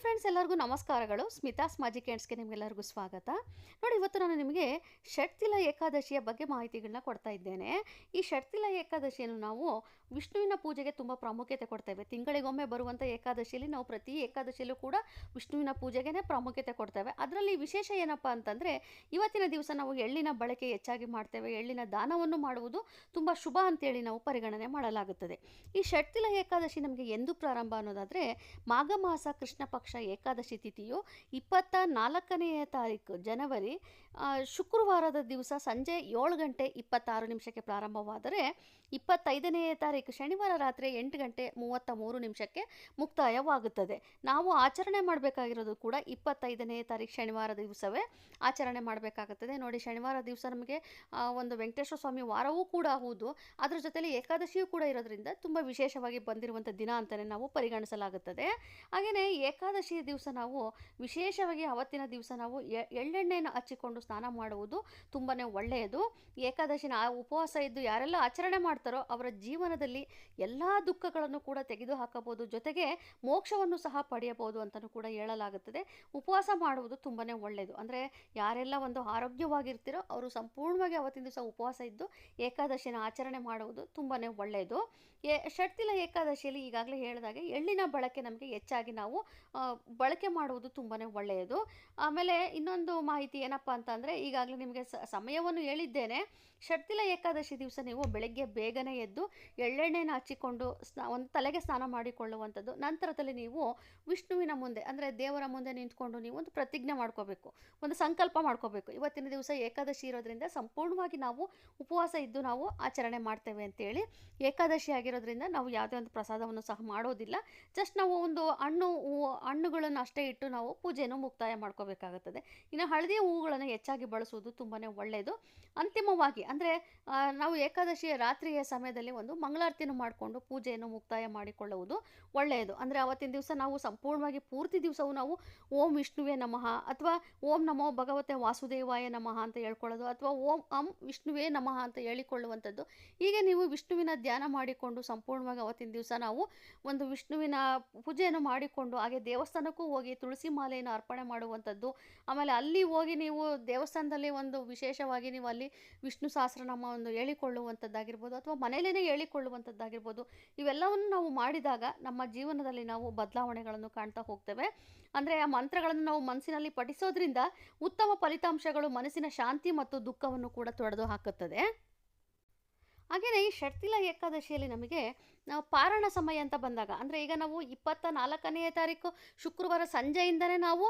Friends ಎಲ್ಲರಿಗೂ ನಮಸ್ಕಾರಗಳು. Smitha's magic ಎಂಡ್ಸ್ಗೆ ನಿಮಗೆಲ್ಲರಿಗೂ ಸ್ವಾಗತ. ನೋಡಿ, ಇವತ್ತು ನಾನು ನಿಮಗೆ ಷಟ್ತಿಲ ಏಕಾದಶಿಯ ಬಗ್ಗೆ ಮಾಹಿತಿಗಳನ್ನ ಕೊಡ್ತಾ ಇದ್ದೇನೆ. ಈ ಷಟ್ತಿಲ ಏಕಾದಶಿಯನ್ನು ನಾವು ವಿಷ್ಣುವಿನ ಪೂಜೆಗೆ ತುಂಬ ಪ್ರಾಮುಖ್ಯತೆ ಕೊಡ್ತೇವೆ. ತಿಂಗಳಿಗೊಮ್ಮೆ ಬರುವಂಥ ಏಕಾದಶಿಯಲ್ಲಿ ನಾವು ಪ್ರತಿ ಏಕಾದಶಿಯಲ್ಲೂ ಕೂಡ ವಿಷ್ಣುವಿನ ಪೂಜೆಗೆ ಪ್ರಾಮುಖ್ಯತೆ ಕೊಡ್ತೇವೆ. ಅದರಲ್ಲಿ ವಿಶೇಷ ಏನಪ್ಪ ಅಂತಂದರೆ, ಇವತ್ತಿನ ದಿವಸ ನಾವು ಎಳ್ಳಿನ ಬಳಕೆ ಹೆಚ್ಚಾಗಿ ಮಾಡ್ತೇವೆ. ಎಳ್ಳಿನ ದಾನವನ್ನು ಮಾಡುವುದು ತುಂಬ ಶುಭ ಅಂತೇಳಿ ನಾವು ಪರಿಗಣನೆ ಮಾಡಲಾಗುತ್ತದೆ. ಈ ಷಟ್ತಿಲ ಏಕಾದಶಿ ನಮಗೆ ಎಂದು ಪ್ರಾರಂಭ ಅನ್ನೋದಾದರೆ, ಮಾಘ ಮಾಸ ಕೃಷ್ಣ ಪಕ್ಷ ಏಕಾದಶಿ ತಿಥಿಯು ಇಪ್ಪತ್ತ ನಾಲ್ಕನೆಯ ತಾರೀಕು ಜನವರಿ ಶುಕ್ರವಾರದ ದಿವಸ ಸಂಜೆ ಏಳು ಗಂಟೆ ಇಪ್ಪತ್ತಾರು ನಿಮಿಷಕ್ಕೆ ಪ್ರಾರಂಭವಾದರೆ ಇಪ್ಪತ್ತೈದನೆಯ ತಾರೀಕು ಶನಿವಾರ ರಾತ್ರಿ ಎಂಟು ಗಂಟೆ ಮೂವತ್ತ ಮೂರು ನಿಮಿಷಕ್ಕೆ ಮುಕ್ತಾಯವಾಗುತ್ತದೆ. ನಾವು ಆಚರಣೆ ಮಾಡಬೇಕಾಗಿರೋದು ಕೂಡ ಇಪ್ಪತ್ತೈದನೇ ತಾರೀಕು ಶನಿವಾರ ದಿವಸವೇ ಆಚರಣೆ ಮಾಡಬೇಕಾಗುತ್ತದೆ. ನೋಡಿ, ಶನಿವಾರ ದಿವಸ ನಮಗೆ ಒಂದು ವೆಂಕಟೇಶ್ವರ ಸ್ವಾಮಿ ವಾರವೂ ಕೂಡ ಹೌದು. ಅದರ ಜೊತೆಯಲ್ಲಿ ಏಕಾದಶಿಯೂ ಕೂಡ ಇರೋದ್ರಿಂದ ತುಂಬ ವಿಶೇಷವಾಗಿ ಬಂದಿರುವಂಥ ದಿನ ಅಂತಲೇ ನಾವು ಪರಿಗಣಿಸಲಾಗುತ್ತದೆ. ಹಾಗೆಯೇ ಏಕಾದಶಿಯ ದಿವಸ ನಾವು ವಿಶೇಷವಾಗಿ ಅವತ್ತಿನ ದಿವಸ ನಾವು ಎಳ್ಳೆಣ್ಣೆಯನ್ನು ಹಚ್ಚಿಕೊಂಡು ಸ್ನಾನ ಮಾಡುವುದು ತುಂಬಾ ಒಳ್ಳೆಯದು. ಏಕಾದಶಿನ ಉಪವಾಸ ಇದ್ದು ಯಾರೆಲ್ಲ ಆಚರಣೆ ಮಾಡ್ತಾರೋ ಅವರ ಜೀವನದಲ್ಲಿ ಎಲ್ಲ ದುಃಖಗಳನ್ನು ಕೂಡ ತೆಗೆದು ಹಾಕಬಹುದು ಜೊತೆಗೆ ಮೋಕ್ಷವನ್ನು ಸಹ ಪಡೆಯಬಹುದು ಅಂತಲೂ ಕೂಡ ಹೇಳಲಾಗುತ್ತದೆ. ಉಪವಾಸ ಮಾಡುವುದು ತುಂಬಾ ಒಳ್ಳೆಯದು. ಅಂದರೆ ಯಾರೆಲ್ಲ ಒಂದು ಆರೋಗ್ಯವಾಗಿರ್ತೀರೋ ಅವರು ಸಂಪೂರ್ಣವಾಗಿ ಅವತ್ತಿನ ದಿವಸ ಉಪವಾಸ ಇದ್ದು ಏಕಾದಶಿನ ಆಚರಣೆ ಮಾಡುವುದು ತುಂಬಾ ಒಳ್ಳೆಯದು. ಎ ಷಟ್ತಿಲ ಏಕಾದಶಿಯಲ್ಲಿ ಈಗಾಗಲೇ ಹೇಳಿದಾಗೆ ಎಳ್ಳಿನ ಬಳಕೆ ನಮಗೆ ಹೆಚ್ಚಾಗಿ ನಾವು ಬಳಕೆ ಮಾಡುವುದು ತುಂಬಾ ಒಳ್ಳೆಯದು. ಆಮೇಲೆ ಇನ್ನೊಂದು ಮಾಹಿತಿ ಏನಪ್ಪ ಅಂತಂದರೆ, ಈಗಾಗಲೇ ನಿಮಗೆ ಸಮಯವನ್ನು ಹೇಳಿದ್ದೇನೆ. ಷಟ್ತಿಲ ಏಕಾದಶಿ ದಿವಸ ನೀವು ಬೆಳಗ್ಗೆ ಬೇಗನೆ ಎದ್ದು ಎಳ್ಳೆಣ್ಣೆನ ಹಚ್ಚಿಕೊಂಡು ಸ್ನಾ, ಒಂದು ತಲೆಗೆ ಸ್ನಾನ ಮಾಡಿಕೊಳ್ಳುವಂಥದ್ದು. ನಂತರದಲ್ಲಿ ನೀವು ವಿಷ್ಣುವಿನ ಮುಂದೆ, ಅಂದರೆ ದೇವರ ಮುಂದೆ ನಿಂತ್ಕೊಂಡು ನೀವು ಒಂದು ಪ್ರತಿಜ್ಞೆ ಮಾಡ್ಕೋಬೇಕು. ಒಂದು ಸಂಕಲ್ಪ ಮಾಡ್ಕೋಬೇಕು. ಇವತ್ತಿನ ದಿವಸ ಏಕಾದಶಿ ಇರೋದ್ರಿಂದ ಸಂಪೂರ್ಣವಾಗಿ ನಾವು ಉಪವಾಸ ಇದ್ದು ನಾವು ಆಚರಣೆ ಮಾಡ್ತೇವೆ ಅಂತೇಳಿ ಏಕಾದಶಿ ಆಗಿರೋದ್ರಿಂದ ನಾವು ಯಾವುದೇ ಒಂದು ಪ್ರಸಾದವನ್ನು ಸಹ ಮಾಡೋದಿಲ್ಲ. ಜಸ್ಟ್ ನಾವು ಒಂದು ಹಣ್ಣು ಹೂವು ಹಣ್ಣುಗಳನ್ನು ಅಷ್ಟೇ ಇಟ್ಟು ನಾವು ಪೂಜೆಯನ್ನು ಮುಕ್ತಾಯ ಮಾಡ್ಕೋಬೇಕಾಗುತ್ತದೆ. ಇನ್ನು ಹಳದಿ ಹೂವುಗಳನ್ನು ಹೆಚ್ಚಾಗಿ ಬಳಸುವುದು ತುಂಬಾ ಒಳ್ಳೆಯದು ಅಂತಿಮವಾಗಿ ಅಂದರೆ ನಾವು ಏಕಾದಶಿಯ ರಾತ್ರಿಯ ಸಮಯದಲ್ಲಿ ಒಂದು ಮಂಗಳಾರತಿಯನ್ನು ಮಾಡಿಕೊಂಡು ಪೂಜೆಯನ್ನು ಮುಕ್ತಾಯ ಮಾಡಿಕೊಳ್ಳುವುದು ಒಳ್ಳೆಯದು. ಅಂದರೆ ಅವತ್ತಿನ ದಿವಸ ನಾವು ಸಂಪೂರ್ಣವಾಗಿ ಪೂರ್ತಿ ದಿವಸವು ನಾವು ಓಂ ವಿಷ್ಣುವೇ ನಮಃ ಅಥವಾ ಓಂ ನಮೋ ಭಗವತೆ ವಾಸುದೇವಾಯ ನಮಃ ಅಂತ ಹೇಳ್ಕೊಳ್ಳೋದು ಅಥವಾ ಓಂ ಅಂ ವಿಷ್ಣುವೇ ನಮಃ ಅಂತ ಹೇಳಿಕೊಳ್ಳುವಂಥದ್ದು. ಹೀಗೆ ನೀವು ವಿಷ್ಣುವಿನ ಧ್ಯಾನ ಮಾಡಿಕೊಂಡು ಸಂಪೂರ್ಣವಾಗಿ ಅವತ್ತಿನ ದಿವಸ ನಾವು ಒಂದು ವಿಷ್ಣುವಿನ ಪೂಜೆಯನ್ನು ಮಾಡಿಕೊಂಡು ಹಾಗೆ ದೇವಸ್ಥಾನಕ್ಕೂ ಹೋಗಿ ತುಳಸಿ ಮಾಲೆಯನ್ನು ಅರ್ಪಣೆ ಮಾಡುವಂಥದ್ದು. ಆಮೇಲೆ ಅಲ್ಲಿ ಹೋಗಿ ನೀವು ದೇವಸ್ಥಾನದಲ್ಲಿ ಒಂದು ವಿಶೇಷವಾಗಿ ನೀವು ಅಲ್ಲಿ ವಿಷ್ಣು ಸಹಸ್ರನಾಮ ಒಂದು ಹೇಳಿಕೊಳ್ಳುವಂಥದ್ದಾಗಿರ್ಬೋದು ಅಥವಾ ಮನೆಯಲ್ಲೇ ಹೇಳಿಕೊಳ್ಳುವಂಥದ್ದಾಗಿರ್ಬೋದು, ಇವೆಲ್ಲವನ್ನು ನಾವು ಮಾಡಿದಾಗ ನಮ್ಮ ಜೀವನದಲ್ಲಿ ನಾವು ಬದಲಾವಣೆಗಳನ್ನು ಕಾಣ್ತಾ ಹೋಗ್ತೇವೆ. ಅಂದರೆ ಆ ಮಂತ್ರಗಳನ್ನು ನಾವು ಮನಸ್ಸಿನಲ್ಲಿ ಪಠಿಸೋದ್ರಿಂದ ಉತ್ತಮ ಫಲಿತಾಂಶಗಳು ಮನಸ್ಸಿನ ಶಾಂತಿ ಮತ್ತು ದುಃಖವನ್ನು ಕೂಡ ತೊಡೆದು ಹಾಕುತ್ತದೆ ಹಾಗೆಯೇ ಈ ಷಟ್ತಿಲ ಏಕಾದಶಿಯಲ್ಲಿ ನಮಗೆ ನಾವು ಪಾರಣ ಸಮಯ ಅಂತ ಬಂದಾಗ, ಅಂದರೆ ಈಗ ನಾವು ಇಪ್ಪತ್ತ ನಾಲ್ಕನೆಯ ತಾರೀಕು ಶುಕ್ರವಾರ ಸಂಜೆಯಿಂದನೇ ನಾವು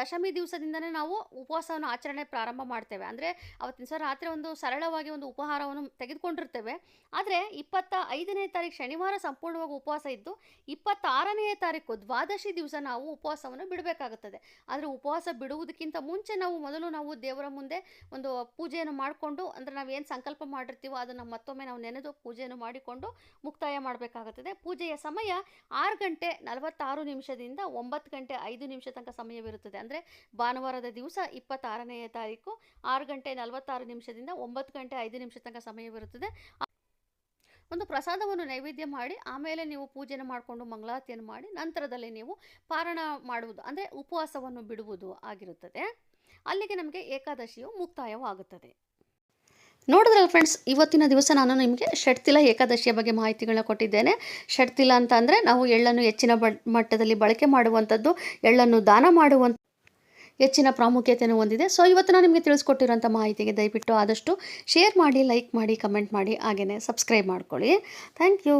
ದಶಮಿ ದಿವಸದಿಂದನೇ ನಾವು ಉಪವಾಸವನ್ನು ಆಚರಣೆ ಪ್ರಾರಂಭ ಮಾಡ್ತೇವೆ. ಅಂದರೆ ಅವತ್ತಿನ ದಿವಸ ರಾತ್ರಿ ಒಂದು ಸರಳವಾಗಿ ಒಂದು ಉಪಹಾರವನ್ನು ತೆಗೆದುಕೊಂಡಿರ್ತೇವೆ. ಆದರೆ ಇಪ್ಪತ್ತ ಐದನೇ ತಾರೀಕು ಶನಿವಾರ ಸಂಪೂರ್ಣವಾಗಿ ಉಪವಾಸ ಇದ್ದು ಇಪ್ಪತ್ತಾರನೆಯ ತಾರೀಕು ದ್ವಾದಶಿ ದಿವಸ ನಾವು ಉಪವಾಸವನ್ನು ಬಿಡಬೇಕಾಗುತ್ತದೆ. ಆದರೆ ಉಪವಾಸ ಬಿಡುವುದಕ್ಕಿಂತ ಮುಂಚೆ ನಾವು ಮೊದಲು ನಾವು ದೇವರ ಮುಂದೆ ಒಂದು ಪೂಜೆಯನ್ನು ಮಾಡಿಕೊಂಡು, ಅಂದರೆ ನಾವು ಏನು ಸಂಕಲ್ಪ ಮಾಡಿರ್ತೀವೋ ಅದನ್ನು ಮತ್ತೊಮ್ಮೆ ನಾವು ನೆನೆದು ಪೂಜೆಯನ್ನು ಮಾಡಿಕೊಂಡು ಮುಕ್ತಾಯ ಮಾಡಬೇಕಾಗುತ್ತದೆ. ಪೂಜೆಯ ಸಮಯ ಆರು ಗಂಟೆ ನಲವತ್ತಾರು ನಿಮಿಷದಿಂದ ಒಂಬತ್ತು ಗಂಟೆ ಐದು ನಿಮಿಷ ತನಕ ಸಮಯವಿರುತ್ತದೆ. ಅಂದರೆ ಭಾನುವಾರದ ದಿವಸ ಇಪ್ಪತ್ತಾರನೆಯ ತಾರೀಕು ಆರು ಗಂಟೆ ನಲವತ್ತಾರು ನಿಮಿಷದಿಂದ ಒಂಬತ್ತು ಗಂಟೆ ಐದು ನಿಮಿಷ ತನಕ ಸಮಯವಿರುತ್ತದೆ. ಒಂದು ಪ್ರಸಾದವನ್ನು ನೈವೇದ್ಯ ಮಾಡಿ, ಆಮೇಲೆ ನೀವು ಪೂಜೆನ ಮಾಡಿಕೊಂಡು ಮಂಗಳಾರತಿಯನ್ನು ಮಾಡಿ, ನಂತರದಲ್ಲಿ ನೀವು ಪಾರಣ ಮಾಡುವುದು, ಅಂದರೆ ಉಪವಾಸವನ್ನು ಬಿಡುವುದು ಆಗಿರುತ್ತದೆ. ಅಲ್ಲಿಗೆ ನಮಗೆ ಏಕಾದಶಿಯು ಮುಕ್ತಾಯವಾಗುತ್ತದೆ. ನೋಡಿದ್ರಲ್ಲ ಫ್ರೆಂಡ್ಸ್ ಇವತ್ತಿನ ದಿವಸ ನಾನು ನಿಮಗೆ ಷಟ್ತಿಲ ಏಕಾದಶಿಯ ಬಗ್ಗೆ ಮಾಹಿತಿಗಳನ್ನ ಕೊಟ್ಟಿದ್ದೇನೆ. ಷಟ್ತಿಲ ಅಂತ ಅಂದರೆ ನಾವು ಎಳ್ಳನ್ನು ಹೆಚ್ಚಿನ ಮಟ್ಟದಲ್ಲಿ ಬಳಕೆ ಮಾಡುವಂಥದ್ದು, ಎಳ್ಳನ್ನು ದಾನ ಮಾಡುವಂಥ ಹೆಚ್ಚಿನ ಪ್ರಾಮುಖ್ಯತೆಯನ್ನು ಹೊಂದಿದೆ. ಸೊ ಇವತ್ತು ನಾನು ನಿಮಗೆ ತಿಳಿಸ್ಕೊಟ್ಟಿರುವಂಥ ಮಾಹಿತಿಗೆ ದಯವಿಟ್ಟು ಆದಷ್ಟು ಶೇರ್ ಮಾಡಿ ಲೈಕ್ ಮಾಡಿ ಕಮೆಂಟ್ ಮಾಡಿ ಹಾಗೆಯೇ ಸಬ್ಸ್ಕ್ರೈಬ್ ಮಾಡ್ಕೊಳ್ಳಿ. Thank you